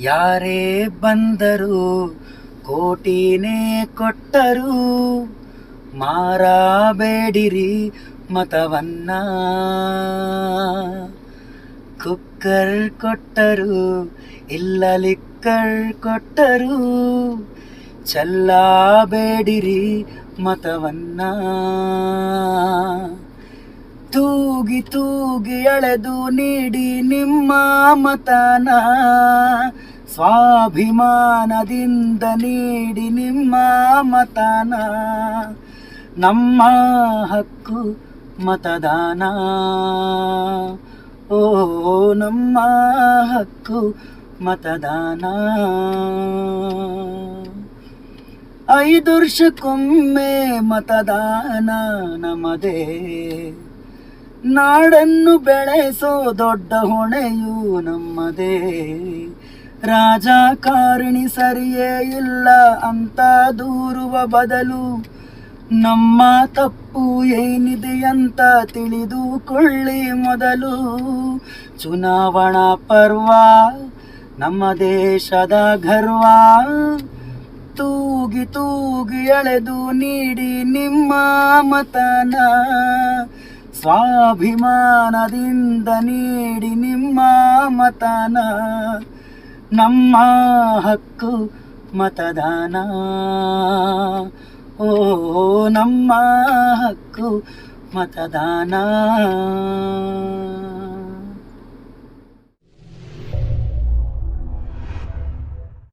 ಯಾರೇ ಬಂದರು, ಕೋಟಿನೇ ಕೊಟ್ಟರು. ಮಾರಾಬೇಡಿರಿ ಮತವನ್ನ. ಕುಕ್ಕರ್ ಕೊಟ್ಟರು, ಇಲ್ಲ ಲಿಕ್ಕರ್ ಕೊಟ್ಟರು. ಚಲ್ಲಾಬೇಡಿರಿ ಮತವನ್ನ. ತೂಗಿ ತೂಗಿ ಎಳೆದು ನೀಡಿ ನಿಮ್ಮ ಮತನ. ಸ್ವಾಭಿಮಾನದಿಂದ ನೀಡಿ ನಿಮ್ಮ ಮತನ, ನಮ್ಮ ಹಕ್ಕು ಮತದಾನ. ಓ, ನಮ್ಮ ಹಕ್ಕು ಮತದಾನ. ಐದು ವರ್ಷಕ್ಕೊಮ್ಮೆ ಮತದಾನ ನಮ್ಮದೇ ನಾಡನ್ನು ಬೆಳೆಸೋ ದೊಡ್ಡ ಹೊಣೆಯು ನಮ್ಮದೇ. ರಾಜಕಾರಣಿ ಸರಿಯೇ ಇಲ್ಲ ಅಂತ ದೂರುವ ಬದಲು ನಮ್ಮ ತಪ್ಪು ಏನಿದೆ ಅಂತ ತಿಳಿದುಕೊಳ್ಳಿ ಮೊದಲು. ಚುನಾವಣಾ ಪರ್ವ, ನಮ್ಮ ದೇಶದ ಗರ್ವ. ತೂಗಿ ತೂಗಿ ಎಳೆದು ನೀಡಿ ನಿಮ್ಮ ಮತನ. ಸ್ವಾಭಿಮಾನದಿಂದ ನೀಡಿ ನಿಮ್ಮ ಮತನ. ನಮ್ಮ ಹಕ್ಕು ಮತದಾನ. ಓ ನಮ್ಮ ಹಕ್ಕು ಮತದಾನ.